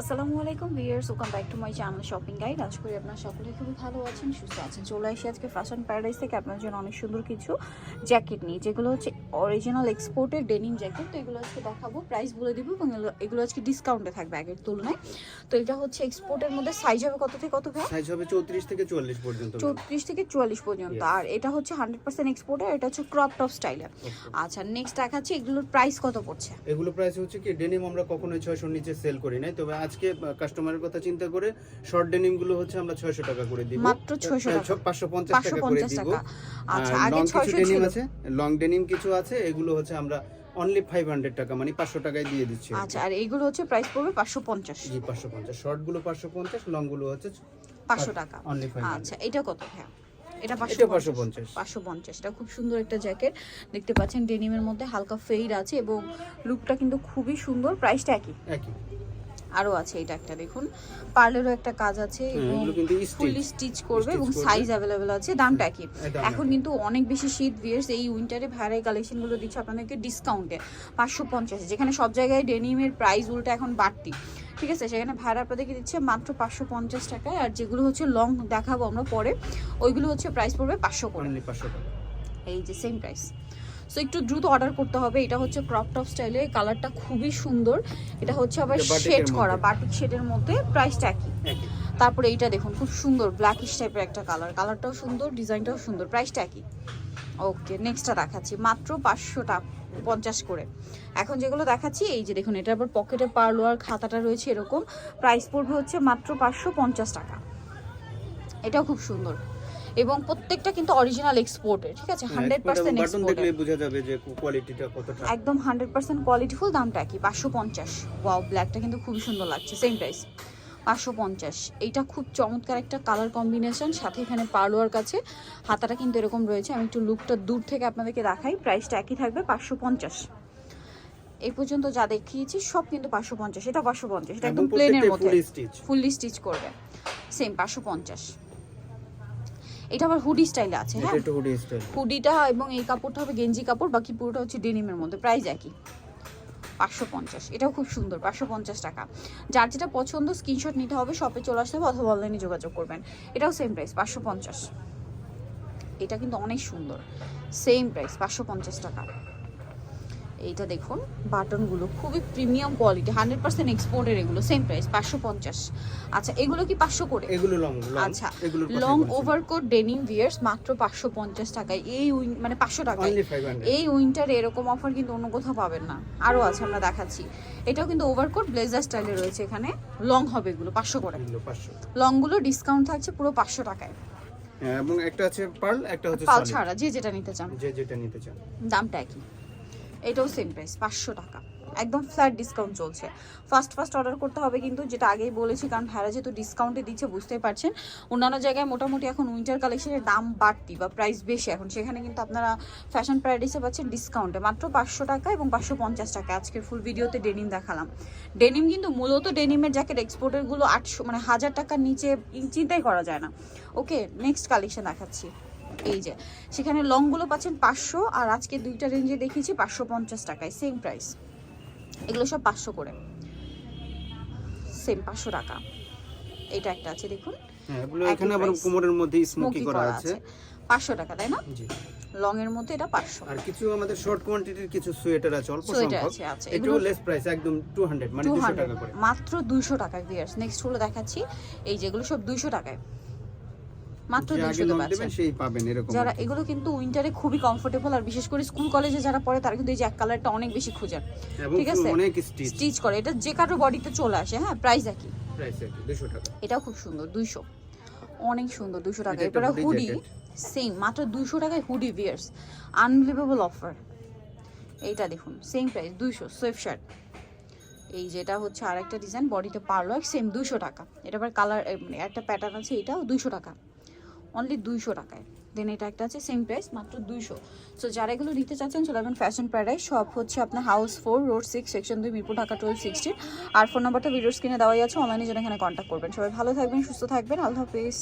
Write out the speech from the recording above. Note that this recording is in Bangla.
আসসালামু আলাইকুম viewers welcome back to my channel shopping guide. আজ করি আপনারা সকলে খুবই ভালো আছেন সুস্থ আছেন। চলে আসি আজকে ফ্যাশন প্যারাডাইস থেকে আপনার জন্য অনেক সুন্দর কিছু জ্যাকেট নিয়ে যেগুলো হচ্ছে অরিজিনাল এক্সপোর্টের ডেনিম জ্যাকেট। তো এগুলো আজকে দেখাবো প্রাইস বলে দিব এবং এগুলো- আজকে ডিসকাউন্টে থাকবে আগের তুলনায়। তো এটা হচ্ছে এক্সপোর্টের মধ্যে সাইজ হবে কত থেকে কত সাইজ হবে চৌত্রিশ থেকে চুয়াল্লিশ পর্যন্ত চৌত্রিশ থেকে চুয়াল্লিশ পর্যন্ত। আর এটা হচ্ছে হান্ড্রেড পার্সেন্ট এক্সপোর্ট আর এটা হচ্ছে ক্রপ টপ স্টাইলের আচ্ছা নেক্সট দেখাচ্ছি এগুলোর প্রাইস কত পড়ছে? এগুলো প্রাইস হচ্ছে কি ডেনিম আমরা কখনোই ছয়শোর নিচে সেল করি নাই তবে আজকে কাস্টমারের কথা চিন্তা করে শর্ট ডেনিমগুলো হচ্ছে আমরা ছয়শো টাকা করে দিব। মাত্র 600 টাকা। পাঁচশো পঞ্চাশ পাঁচশো টাকা করে দিব। আচ্ছা আগে ডেনিম আছে লং ডেনিম কিছু আছে এগুলো হচ্ছে আমরা অনলি ফাইভ হান্ড্রেড টাকা মানে পাঁচশো টাকায় দিয়ে দিচ্ছি আচ্ছা আর এইগুলো হচ্ছে প্রাইস পড়বে পাঁচশো পঞ্চাশ। জি পাঁচশো পঞ্চাশ। শর্টগুলো পাঁচশো পঞ্চাশ লংগুলো হচ্ছে পাঁচশো টাকা। অনলি ফাইভ আচ্ছা এটা কত হ্যাঁ এটা পাঁচশো পঞ্চাশ। পাঁচশো পঞ্চাশ এটা খুব সুন্দর একটা জ্যাকেট দেখতে পাচ্ছেন ডেনিমের মধ্যে হালকা ফেইড আছে এবং লুকটা কিন্তু খুবই সুন্দর প্রাইসটা একই। একই। আরও আছে এটা একটা দেখুন। পার্লেরও একটা কাজ আছে এগুলো স্টিচ করবে এবং সাইজ অ্যাভেলেবেল আছে দামটা একই। এখন কিন্তু অনেক বেশি শীত ভিয়ার্স এই উইন্টারে ভাইরাই কালেকশনগুলো দিচ্ছে আপনাদেরকে ডিসকাউন্টে পাঁচশো পঞ্চাশ। যেখানে সব জায়গায় ডেনিমের প্রাইস উল্টা এখন বাড়তি। ঠিক আছে সেখানে ভাড়া আপনাদেরকে দিচ্ছে? মাত্র পাঁচশো পঞ্চাশ টাকায় আর যেগুলো হচ্ছে লং দেখাবো আমরা পরে ওইগুলো হচ্ছে প্রাইস পড়বে পাঁচশো করে। এই যে সেম প্রাইস সো একটু দ্রুত অর্ডার করতে হবে। এটা হচ্ছে ক্রপ টপ স্টাইলে কালারটা খুবই সুন্দর। এটা হচ্ছে আবার শেড করা। বাটিক শেডের মধ্যে প্রাইসটা একই। তারপরে এইটা দেখুন খুব সুন্দর ব্ল্যাকিশ টাইপের একটা কালার কালারটাও সুন্দর ডিজাইনটাও সুন্দর। প্রাইসটা একই। ওকে নেক্সটটা দেখাচ্ছি। মাত্র পাঁচশো টাকা পঞ্চাশ করে। এখন যেগুলো দেখাচ্ছি এই যে দেখুন এটা আবার পকেটে পারল আর খাতাটা রয়েছে এরকম। প্রাইস পড়বে হচ্ছে মাত্র পাঁচশো পঞ্চাশ টাকা। এটাও খুব সুন্দর। এবং প্রত্যেকটা কিন্তু অরিজিনাল এক্সপোর্টের ঠিক আছে? হান্ড্রেড পার্সেন্ট এক্সপোর্টের বোঝা যাবে যে কোয়ালিটিটা কতটা। একদম হান্ড্রেড পার্সেন্ট কোয়ালিটিফুল দামটা কি পাঁচশো পঞ্চাশ। ওয়াও ব্ল্যাকটা কিন্তু খুবই সুন্দর লাগছে সেম প্রাইস পাঁচশো পঞ্চাশ। এইটা খুব চমৎকার একটা কালার কম্বিনেশন সাথে এখানে পার্লোয়ার কাছে হাতাটা কিন্তু এরকম রয়েছে আমি একটু লুকটা দূর থেকে আপনাদেরকে দেখাই প্রাইসটা একই থাকবে পাঁচশো পঞ্চাশ। এই পর্যন্ত যা দেখিয়েছি সব কিন্তু পাঁচশো পঞ্চাশ এটা পাঁচশো পঞ্চাশ এটা একদম প্লেনের মধ্যে। ফুল ফুললি স্টিচ করবে। সেম পাঁচশো পঞ্চাশ। এটা আবার হুডি স্টাইলে আছে হ্যাঁ? একটু হুডি স্টাইল হুডিটা এবং এই কাপড়টা হবে গেঞ্জি কাপড় বাকি পুরোটা হচ্ছে ডেনিমের মধ্যে প্রাইস একই। পাঁচশো পঞ্চাশ এটাও খুব সুন্দর পাঁচশো পঞ্চাশ টাকা। যার যেটা পছন্দ স্ক্রিনশট নিতে হবে শপে চলে আসতে হবে অথবা অনলাইনে যোগাযোগ করবেন। এটাও সেম প্রাইস পাঁচশো পঞ্চাশ। এটা কিন্তু অনেক সুন্দর সেম প্রাইস পাঁচশো পঞ্চাশ টাকা। এইটা দেখুন বাটনগুলো খুবই প্রিমিয়াম কোয়ালিটি হান্ড্রেড পার্সেন্ট এক্সপোর্টের এগুলো সেম প্রাইস পাঁচশো পঞ্চাশ। আচ্ছা এগুলো কি পাঁচশো করে? এগুলো লং আচ্ছা লং ওভারকোট ডেনিম ভিয়ার্স মাত্র পাঁচশো পঞ্চাশ টাকায়। এই উইন মানে পাঁচশো টাকায়। এই উইন্টারে এরকম অফার কিন্তু অন্য কোথাও পাবেন না। আরও আছে আমরা দেখাচ্ছি। এটাও কিন্তু ওভারকোট ব্লেজার স্টাইলে রয়েছে এখানে। লং হবে এগুলো পাঁচশো করে। এগুলো 500 লংগুলো ডিসকাউন্ট থাকছে পুরো পাঁচশো টাকায়। হ্যাঁ এবং একটা আছে পার্ল একটা হচ্ছে পাল ছাড়া যে যেটা নিতে চান। যে যেটা নিতে চান। দামটা একই। এটাও সেম প্রাইস পাঁচশো টাকা। একদম ফ্ল্যাট ডিসকাউন্ট চলছে। ফার্স্ট ফার্স্ট অর্ডার করতে হবে কিন্তু, যেটা আগেই বলেছি, কারণ ভাড়া যেহেতু ডিসকাউন্টে দিচ্ছে, বুঝতেই পারছেন। অন্যান্য জায়গায় মোটামুটি এখন উইন্টার কালেকশনের দাম বাড়তি বা প্রাইস বেশি। এখন সেখানে কিন্তু আপনারা ফ্যাশন প্যারাডাইসে পাচ্ছেন ডিসকাউন্টে মাত্র পাঁচশো টাকা এবং পাঁচশো পঞ্চাশ টাকা। আজকের ফুল ভিডিওতে ডেনিম দেখালাম। ডেনিম কিন্তু মূলত ডেনিমের জ্যাকেট এক্সপোর্টেরগুলো আটশো মানে হাজার টাকার নিচে চিন্তাই করা যায় না। ওকে নেক্সট কালেকশন দেখাচ্ছি। এই যে সেখানে লংগুলো পাচ্ছেন পাঁচশো আর আজকে দুইটা রেঞ্জে দেখিয়েছি পাঁচশো পঞ্চাশ টাকায় সেম প্রাইস এগুলো সব পাঁচশো করে। সেম পাঁচশো টাকা। এটা একটা আছে দেখুন। হ্যাঁ এগুলো একই এখানে আবার কোমরের মধ্যে স্মোকি স্মোকি করা আছে। পাঁচশো টাকা তাই না? লং এর মধ্যে এটা পাঁচশো। আর কিছু আমাদের শর্ট কোয়ান্টিটির কিছু সোয়েটার আছে অল্প সোয়েটার সংখ্যক। আছে একটু এগুলো লেস প্রাইস একদম 200 মানে 200 টাকা করে। মাত্র দুইশো টাকায় ভিয়ার্স নেক্সট হলো দেখাচ্ছি। এই যেগুলো সব দুইশো টাকায়। মাত্র যে আগে দুইশো নক পাচ্ছেন সেই পাবেন এরকম যারা এগুলো কিন্তু উইন্টারে খুবই কমফোর্টেবল আর বিশেষ করে স্কুল কলেজে যারা পড়ে তারা কিন্তু এই যে এক কালারটা অনেক বেশি এবং ঠিক আছে? অনেক স্টিচ স্টিচ করে। এটা যে কারও বডিতে চলে আসে হ্যাঁ প্রাইস একই। প্রাইস একটু 200 টাকা। এটাও খুব সুন্দর দুইশো। অনেক সুন্দর দুশো টাকা। এরপরে হুডি সেম মাত্র দুশো টাকায় হুডি ভিয়ার্স আনবিলিভেবল অফার এইটা দেখুন সেম প্রাইস দুইশো সুইফট শার্ট এই যেটা হচ্ছে আরেকটা ডিজাইন বডিতে পারল সেম দুইশো টাকা। এটা আবার কালার মানে একটা প্যাটার্ন আছে এটাও দুইশো টাকা। অনলি দুইশো টাকায়। দেন এটা একটা আছে সেম প্রাইস মাত্র দুইশো। সো যারা এগুলো নিতে চাচ্ছেন, চলে যাবেন ফ্যাশন প্যারাডাইস সব হচ্ছে আপনার house four road six section দুই, মিরপুর, ঢাকা টুয়েলভ সিক্সটিন আর ফোন নাম্বারটা ভিডিও স্ক্রিনে দেওয়াই আছে অনলাইনে যেন এখানে কন্ট্যাক্ট করবেন। সবাই ভালো থাকবেন, সুস্থ থাকবেন, আল্লাহ হাফিজ।